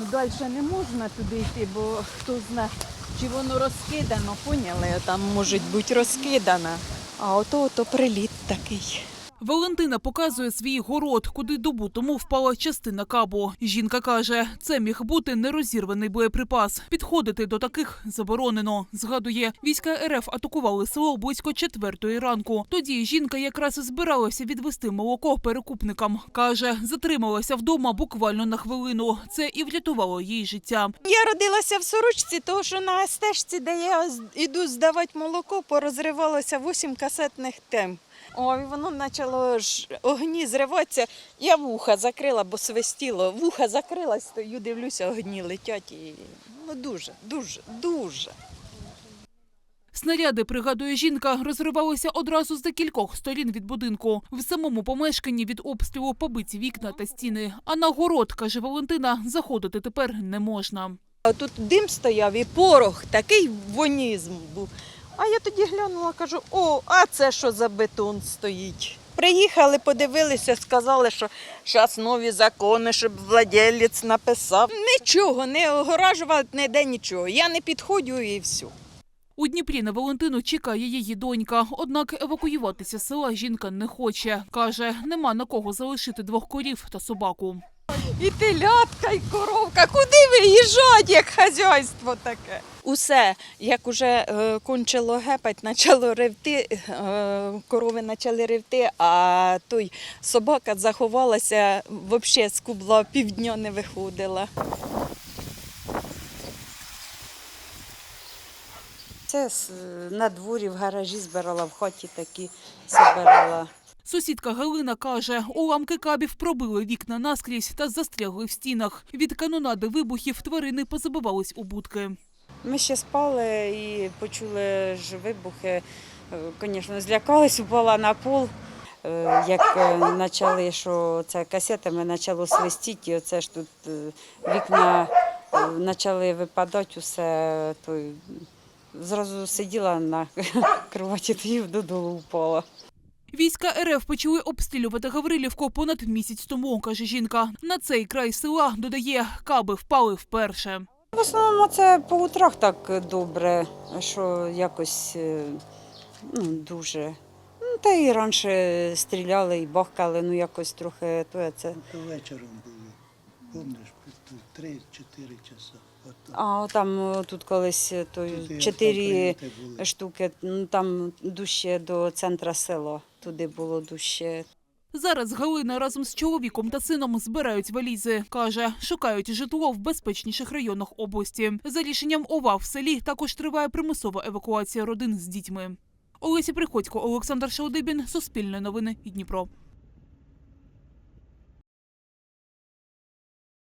Ну, далі не можна туди йти, бо хто знає, чи воно розкидано, поняли? Там може бути розкидано. А ото ото приліт такий. Валентина показує свій город, куди добу тому впала частина кабу. Жінка каже, це міг бути нерозірваний боєприпас. Підходити до таких заборонено. Згадує, війська РФ атакували село близько четвертої ранку. Тоді жінка якраз збиралася відвести молоко перекупникам. каже, затрималася вдома буквально на хвилину. Це і врятувало їй життя. Я родилася в сорочці, тому що на стежці, де я іду здавати молоко, порозривалося вісім касетних тем. Ой, воно почало ж огні зриватися. Я вуха закрила, бо свистіло. Вуха закрила, стою, дивлюся, огні летять. І... Ну дуже, дуже, дуже. Снаряди, пригадує жінка, розривалися одразу з декількох сторін від будинку. В самому помешканні від обстрілу побиті вікна та стіни. А на город, каже Валентина, заходити тепер не можна. А тут дим стояв і порох, такий вонізм був. А я тоді глянула, кажу: о, а це що за бетон стоїть? Приїхали, подивилися, сказали, що зараз нові закони, щоб владелець написав. Нічого, не огоражували ніде нічого. Я не підходжу і все. У Дніпрі на Валентину чекає її донька. Однак евакуюватися з села жінка не хоче. Каже, нема на кого залишити двох корів та собаку. І телятка, і коровка. Куди виїжджати, як хазяйство таке? Усе, як уже е, кончило гепать, почало ревти, е, корови почали ревти, а той собака заховалася, взагалі з кубла півдня не виходила. Це на дворі в гаражі збирала, в хаті такі збирала. Сусідка Галина каже, уламки кабів пробили вікна наскрізь та застрягли в стінах. Від канонади вибухів тварини позабивались у будки. Ми ще спали і почули ж вибухи. Звісно, злякались, упала на пол. Е, Як е, почали, що це касетами почало свистіти, і оце ж тут е, вікна е, почали випадати, усе, то зразу сиділа на кроваті і додолу впала. Війська РФ почали обстрілювати Гаврилівку понад місяць тому, каже жінка. На цей край села, додає, каби впали вперше. В основному це по утрах так добре, що якось е, ну, дуже. Ну, та і раніше стріляли і бахкали, ну якось трохи то це. Вечором було. Помниш, три-чотири часа. А там тут колись е, то чотири були. штуки, ну там дужче до центра села. Туди було дужче. Зараз Галина разом з чоловіком та сином збирають валізи. Каже, шукають житло в безпечніших районах області. За рішенням ОВА в селі також триває примусова евакуація родин з дітьми. Олеся Приходько, Олександр Шалдибін, Суспільне новини, Дніпро.